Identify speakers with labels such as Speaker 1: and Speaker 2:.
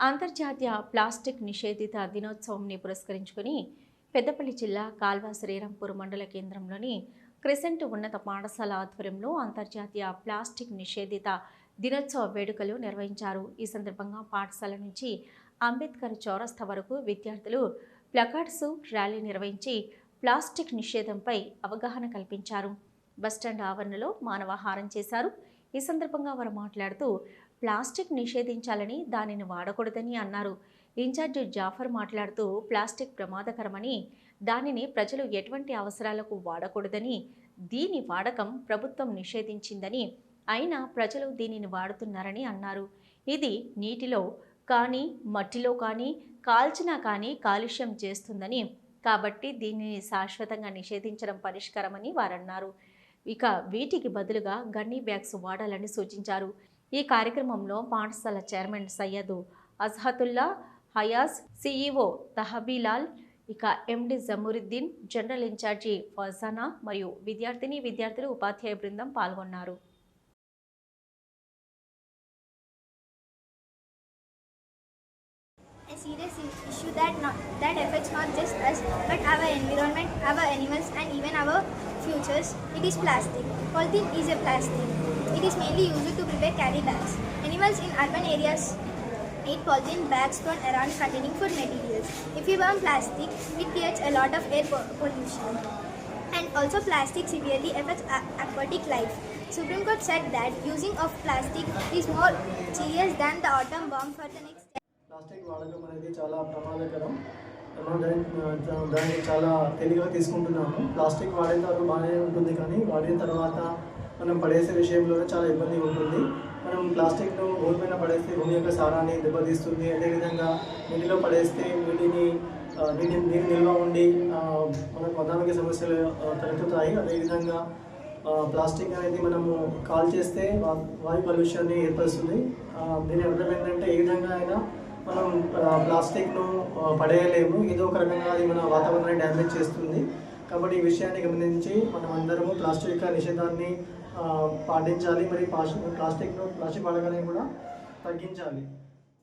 Speaker 1: అంతర్జాతీయ ప్లాస్టిక్ నిషేధిత దినోత్సవంని పురస్కరించుకుని పెద్దపల్లి జిల్లా కాల్వ శ్రీరాంపూర్ మండల కేంద్రంలోని క్రిసెంట్ ఉన్నత పాఠశాల ఆధ్వర్యంలో అంతర్జాతీయ ప్లాస్టిక్ నిషేధిత దినోత్సవ వేడుకలు నిర్వహించారు. ఈ సందర్భంగా పాఠశాల నుంచి అంబేద్కర్ చౌరస్తా వరకు విద్యార్థులు ప్లకార్డ్స్ ర్యాలీ నిర్వహించి ప్లాస్టిక్ నిషేధంపై అవగాహన కల్పించారు. బస్టాండ్ ఆవరణలో మానవాహారం చేశారు. ఈ సందర్భంగా వారు మాట్లాడుతూ ప్లాస్టిక్ నిషేధించాలని దానిని వాడకూడదని అన్నారు. ఇన్ఛార్జి జాఫర్ మాట్లాడుతూ ప్లాస్టిక్ ప్రమాదకరమని దానిని ప్రజలు ఎటువంటి అవసరాలకు వాడకూడదని దీని వాడకం ప్రభుత్వం నిషేధించిందని అయినా ప్రజలు దీనిని వాడుతున్నారని అన్నారు. ఇది నీటిలో కానీ మట్టిలో కానీ కాల్చినా కానీ కాలుష్యం చేస్తుందని కాబట్టి దీనిని శాశ్వతంగా నిషేధించడం పరిష్కారమని వారన్నారు. ఇక వీటికి బదులుగా గన్నీ బ్యాగ్స్ వాడాలని సూచించారు. ఈ కార్యక్రమంలో పాఠశాల చైర్మన్ సయ్యదు అజహతుల్లా హయాస్ సిఈఓ తహబీలాల్ ఇక ఎండి జమూరుద్దీన్ జనరల్ ఇన్ఛార్జి ఫజానా మరియు విద్యార్థిని విద్యార్థులు ఉపాధ్యాయ బృందం పాల్గొన్నారు.
Speaker 2: A serious issue that not, that affects not just us but our environment, our animals and even our futures. It is plastic. Polythene is a plastic. It is mainly used to prepare carry bags. Animals in urban areas eat polythene bags thrown around containing food materials. If we burn plastic, it creates a lot of air po- pollution. And also plastic severely affects a- aquatic life. Supreme Court said that using of plastic is more serious than the atom bomb for the next
Speaker 3: plastic వాడకం అనేది చాలా ప్రమాదకరం మనం దాన్ని దాన్ని చాలా తెలివిగా తీసుకుంటున్నాము. ప్లాస్టిక్ వాడిన తర్వాత బాగానే ఉంటుంది కానీ వాడిన తర్వాత మనం పడేసే విషయంలోనే చాలా ఇబ్బంది ఉంటుంది. మనం ప్లాస్టిక్ను భూమి పైన పడేస్తే భూమి యొక్క సారాన్ని దెబ్బతీస్తుంది. అదేవిధంగా నీటిలో పడేస్తే నీటిని నీటి నీరు నిల్వ ఉండి మనకు అనారోగ్య సమస్యలు తలెత్తుతాయి. అదేవిధంగా ప్లాస్టిక్ అనేది మనము కాల్ చేస్తే వాయు కాలుష్యాన్ని ఏర్పరుస్తుంది. దీని అర్థం ఏంటంటే ఏ విధంగా అయినా మనం ప్లాస్టిక్ను పడేయలేము. ఏదో ఒక రకంగా అది మన వాతావరణాన్ని డ్యామేజ్ చేస్తుంది. కాబట్టి ఈ విషయాన్ని గమనించి మనం అందరము ప్లాస్టిక్ యొక్క నిషేధాన్ని పాటించాలి. మరి ప్లాస్టిక్ ప్లాస్టిక్ను ప్లాస్టిక్ వాడకాన్ని కూడా తగ్గించాలి.